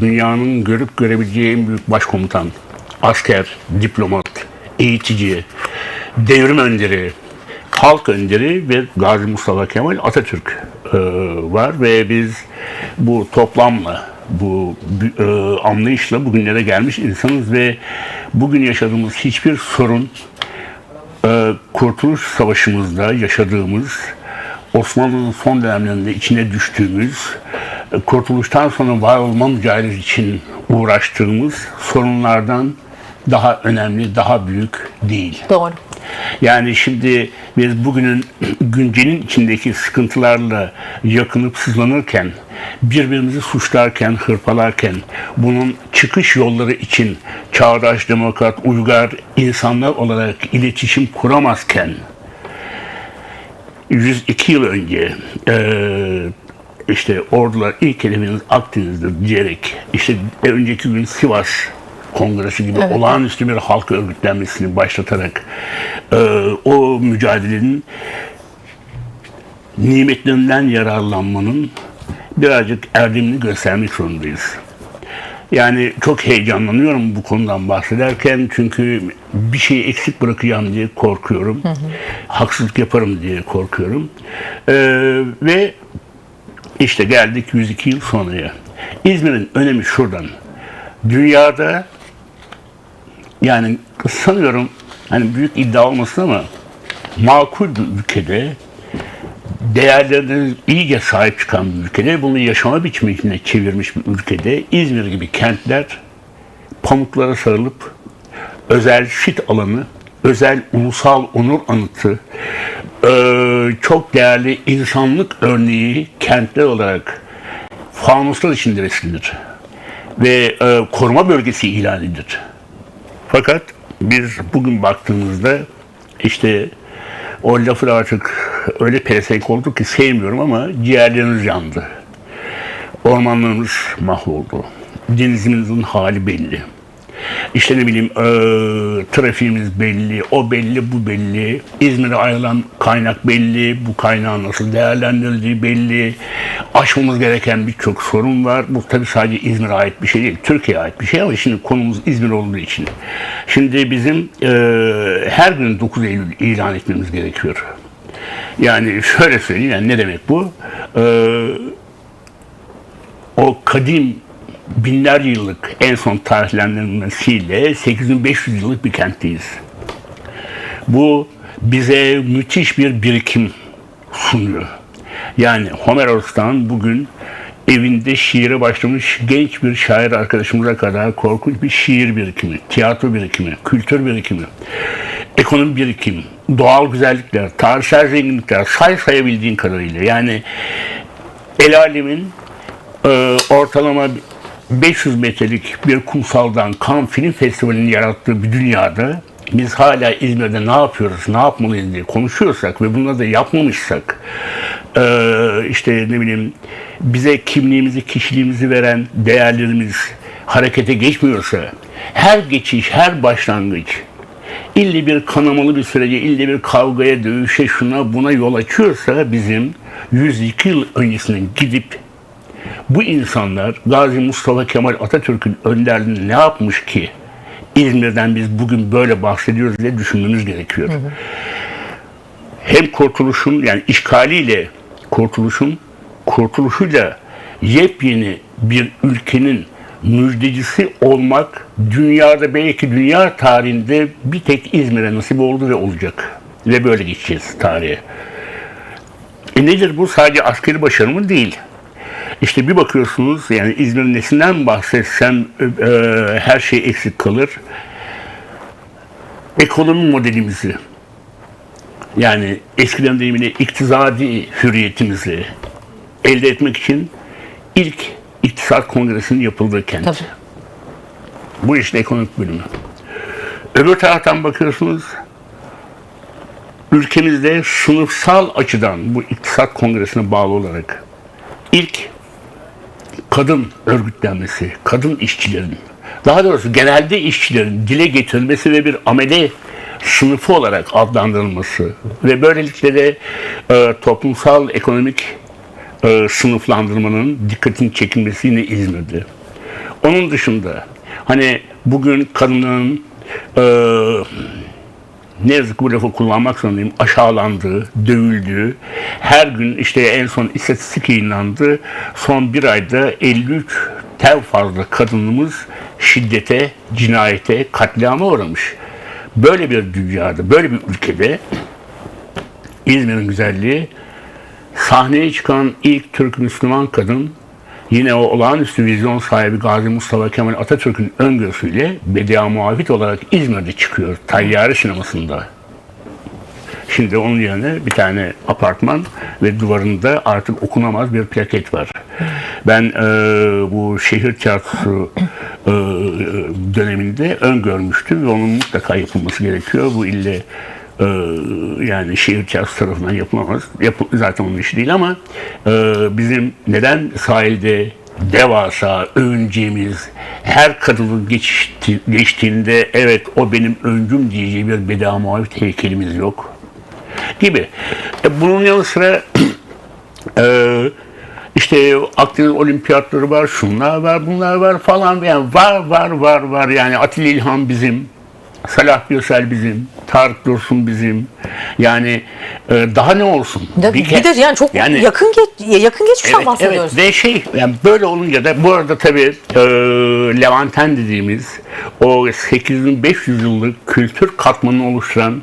Dünyanın görüp görebileceği en büyük başkomutan, asker, diplomat, eğitici, devrim önderi, halk önderi ve Gazi Mustafa Kemal Atatürk e, var ve biz bu toplamla, bu e, anlayışla bugünlere gelmiş insanız ve bugün yaşadığımız hiçbir sorun e, Kurtuluş Savaşımızda yaşadığımız Osmanlı'nın son dönemlerinde içine düştüğümüz, kurtuluştan sonra var olma mücadelesi için uğraştığımız sorunlardan daha önemli, daha büyük değil. Doğru. Yani şimdi biz bugünün güncelin içindeki sıkıntılarla yakınıp sızlanırken, birbirimizi suçlarken, hırpalarken, bunun çıkış yolları için çağdaş, demokrat, uygar insanlar olarak iletişim kuramazken, 102 yıl önce eee, işte ordular ilk hedefiniz Akdeniz'dir diyerek işte önceki gün Sivas Kongresi gibi Evet. olağanüstü bir halk örgütlenmesini başlatarak eee, o mücadelenin nimetlerinden yararlanmanın birazcık erdemini göstermek zorundayız. Yani çok heyecanlanıyorum bu konudan bahsederken çünkü bir şeyi eksik bırakacağım diye korkuyorum. Haksızlık yaparım diye korkuyorum. Ee, ve işte geldik 102 yıl sonraya. İzmir'in önemi şuradan. Dünyada yani sanıyorum hani büyük iddia olmasın ama makul bir ülkede değerlerine iyice sahip çıkan bir ülkede, bunu yaşama biçimine çevirmiş bir ülkede İzmir gibi kentler pamuklara sarılıp özel sit alanı, özel ulusal onur anıtı, eee, çok değerli insanlık örneği kentler olarak fanuslar içinde resmidir. Ve eee, koruma bölgesi ilan edilir. Fakat biz bugün baktığımızda işte o lafı artık öyle pelesenk oldu ki sevmiyorum ama ciğerlerimiz yandı. Ormanlarımız mahvoldu. Denizimizin hali belli. İşte ne bileyim eee, trafiğimiz belli, o belli, bu belli. İzmir'e ayrılan kaynak belli, bu kaynağın nasıl değerlendirildiği belli. Aşmamız gereken birçok sorun var. Bu tabii sadece İzmir'e ait bir şey değil, Türkiye'ye ait bir şey ama şimdi konumuz İzmir olduğu için. Şimdi bizim eee, her gün 9 Eylül ilan etmemiz gerekiyor. Yani şöyle söyleyeyim, yani ne demek bu? Eee o kadim binlerce yıllık en son tarihlendirmesiyle 8500 yıllık bir kentteyiz. Bu bize müthiş bir birikim sunuyor. Yani Homeros'tan bugün evinde şiire başlamış genç bir şair arkadaşımıza kadar korkunç bir şiir birikimi, tiyatro birikimi, kültür birikimi, ekonomi birikimi, doğal güzellikler, tarihsel zenginlikler, say sayabildiğin kadarıyla. Yani el alemin e, ortalama 500 metrelik bir kumsaldan Cannes Film Festivali'nin yarattığı bir dünyada biz hala İzmir'de ne yapıyoruz, ne yapmalıyız diye konuşuyorsak ve bunları da yapmamışsak e, işte ne bileyim bize kimliğimizi, kişiliğimizi veren değerlerimiz harekete geçmiyorsa her geçiş, her başlangıç ille bir kanamalı bir sürece, ille bir kavgaya, dövüşe, şuna buna yol açıyorsa bizim 102 yıl öncesinden gidip bu insanlar Gazi Mustafa Kemal Atatürk'ün önderliğinde ne yapmış ki İzmir'den biz bugün böyle bahsediyoruz diye düşünmemiz gerekiyor. Hem kurtuluşun yani işgaliyle kurtuluşun kurtuluşuyla yepyeni bir ülkenin müjdecisi olmak dünyada belki dünya tarihinde bir tek İzmir'e nasip oldu ve olacak. Ve böyle geçeceğiz tarihe. E nedir bu? Sadece askeri başarı mı? Değil. İşte bir bakıyorsunuz yani İzmir'in nesinden bahsetsem e, e, her şey eksik kalır. Ekonomi modelimizi yani eskiden deyimiyle iktisadi hürriyetimizi elde etmek için ilk iktisat kongresinin yapıldığı kent. Tabii. Bu işte ekonomik bölümü. Öbür taraftan bakıyorsunuz ülkemizde sınıfsal açıdan bu iktisat kongresine bağlı olarak ilk kadın örgütlenmesi, kadın işçilerin, daha doğrusu genelde işçilerin dile getirilmesi ve bir amele sınıfı olarak adlandırılması ve böylelikle de e, toplumsal ekonomik e, sınıflandırmanın dikkatini çekilmesi yine İzmir'de. Onun dışında hani bugün kadının eee ne yazık bu lafı kullanmak zorundayım. Aşağılandığı, dövüldüğü, her gün işte en son istatistik yayınlandı. Son bir ayda 53 tel fazla kadınımız şiddete, cinayete, katliama uğramış. Böyle bir dünyada, böyle bir ülkede İzmir'in güzelliği sahneye çıkan ilk Türk Müslüman kadın yine o olağanüstü vizyon sahibi Gazi Mustafa Kemal Atatürk'ün öngörüsüyle Bedia Muafit olarak İzmir'de çıkıyor. Tayyare sinemasında. Şimdi onun yerine bir tane apartman ve duvarında artık okunamaz bir plaket var. Ben e, bu şehir tiyatrosu e, döneminde öngörmüştüm ve onun mutlaka yapılması gerekiyor. Bu ille e, yani şehir tiyatrosu tarafından yapılamaz. Yapı, zaten onun işi değil ama e, bizim neden sahilde devasa övüneceğimiz her kadının geçti, geçtiğinde evet o benim öncüm diyeceği bir beda muavit heykelimiz yok gibi. E, bunun yanı sıra e, işte Akdeniz olimpiyatları var, şunlar var, bunlar var falan. Yani var, var, var, var. Yani Atilla İlhan bizim, Salah Gösel bizim, Tarık Dursun bizim. Yani e, daha ne olsun? Ya bir, ke- de yani çok yakın geç, yakın geçmişten Evet, bahsediyoruz. evet ve şey yani böyle olunca da bu arada tabii e, Levanten dediğimiz o 8500 yıllık kültür katmanını oluşturan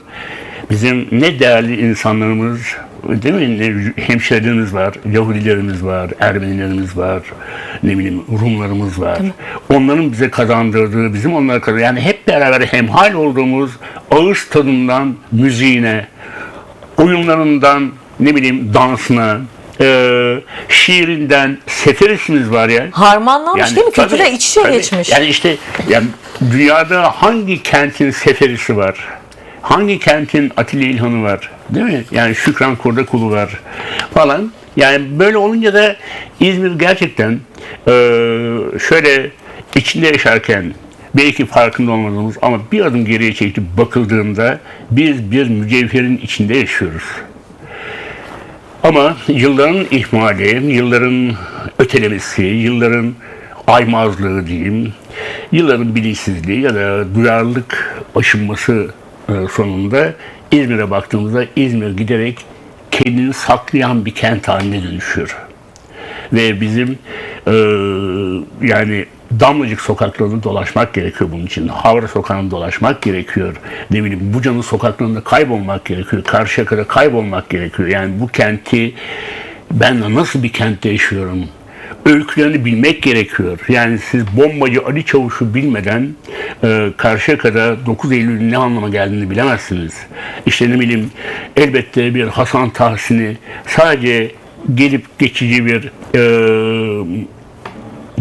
bizim ne değerli insanlarımız değil mi? Hemşerilerimiz var, Yahudilerimiz var, Ermenilerimiz var, ne bileyim Rumlarımız var. Onların bize kazandırdığı, bizim onlara kazandırdığı, yani hep beraber hemhal olduğumuz ağız tadından müziğine, oyunlarından ne bileyim dansına, e, şiirinden seferisiniz var ya. Harmanlanmış değil mi? Kültürle tabii, iç içe geçmiş. Yani işte yani dünyada hangi kentin seferisi var? Hangi kentin Atilla İlhan'ı var? Değil mi? Yani Şükran Kurdakulu var falan. Yani böyle olunca da İzmir gerçekten e, şöyle içinde yaşarken belki farkında olmadığımız ama bir adım geriye çekip bakıldığında biz bir mücevherin içinde yaşıyoruz. Ama yılların ihmali, yılların ötelemesi, yılların aymazlığı diyeyim, yılların bilinçsizliği ya da duyarlılık aşınması sonunda İzmir'e baktığımızda İzmir giderek kendini saklayan bir kent haline dönüşüyor. Ve bizim e, yani Damlacık sokaklarını dolaşmak gerekiyor bunun için. Havra sokağını dolaşmak gerekiyor. Ne bileyim Buca'nın sokaklarında kaybolmak gerekiyor. Karşıyaka'da kaybolmak gerekiyor. Yani bu kenti ben nasıl bir kentte yaşıyorum? Öykülerini bilmek gerekiyor. Yani siz bombacı Ali Çavuş'u bilmeden e, Karşıyaka'da 9 Eylül'ün ne anlama geldiğini bilemezsiniz. İşte ne bileyim elbette bir Hasan Tahsin'i sadece gelip geçici bir e,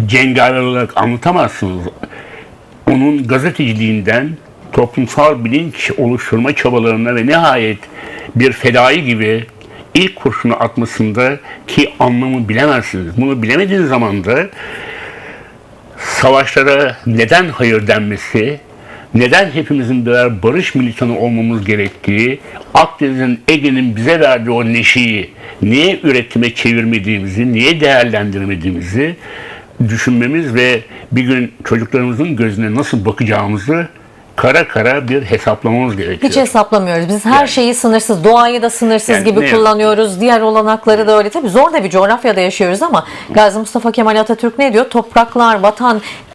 cengaver olarak anlatamazsınız. Onun gazeteciliğinden toplumsal bilinç oluşturma çabalarına ve nihayet bir fedai gibi ilk kurşunu atmasında ki anlamı bilemezsiniz. Bunu bilemediğiniz zaman da savaşlara neden hayır denmesi, neden hepimizin birer barış militanı olmamız gerektiği, Akdeniz'in, Ege'nin bize verdiği o neşeyi niye üretime çevirmediğimizi, niye değerlendirmediğimizi düşünmemiz ve bir gün çocuklarımızın gözüne nasıl bakacağımızı kara kara bir hesaplamamız gerekiyor. Hiç hesaplamıyoruz. Biz her Yani. şeyi sınırsız, doğayı da sınırsız Yani gibi kullanıyoruz. Diğer olanakları da öyle. Tabii zor da bir coğrafyada yaşıyoruz ama Gazi Mustafa Kemal Atatürk ne diyor? Topraklar, vatan